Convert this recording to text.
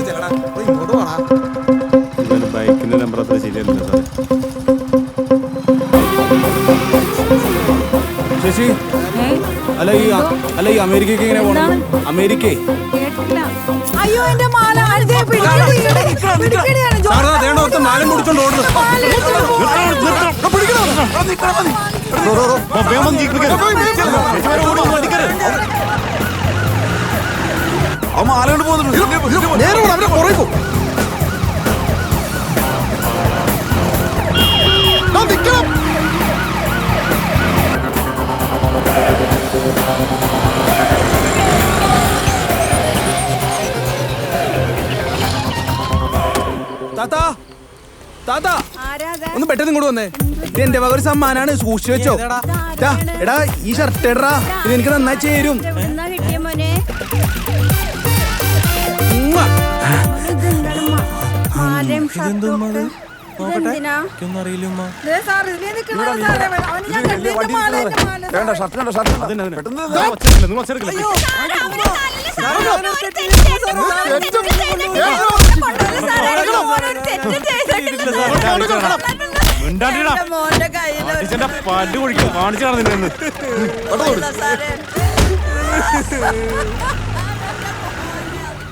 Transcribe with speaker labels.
Speaker 1: ചെല്ലടാ ഇത് ഇങ്ങോട്ട് പോടാ
Speaker 2: ബൈക്കിന്റെ നമ്പർ അത്ര ശരിയല്ല സാറേ
Speaker 3: ശശി അല്ല ഈ അല്ല ഈ അമേരിക്കക്ക് എങ്ങനെ പോണം അമേരിക്ക
Speaker 4: അയ്യോ എന്റെ മാല
Speaker 3: മാലം പിടിച്ചോണ്ട് ഓടുന്നു
Speaker 1: അവൻ ആലോണ്ട് പോകുന്നുണ്ട്. നേരെ അവരെ പുറകെ പോ. ദാ നിക്കണം?
Speaker 3: താത്താ താത്താ ഒന്ന് പെട്ടെന്ന് ഇങ്ങോട്ട് വന്നേ. ഇത് എന്റെ വക ഒരു സമ്മാനാണ് സൂക്ഷിച്ചു വെച്ചോ. എടാ ഈ ഷർട്ട് ഇടറാ. ഇത് എനിക്ക് നന്നായി ചേരും.
Speaker 4: എന്റെ മോന്റെ
Speaker 2: അടിച്ചെന്റെ പല്ല് കുഴിക്കും കാണിച്ചു കാണുന്നില്ലെന്ന്
Speaker 4: സാറേ.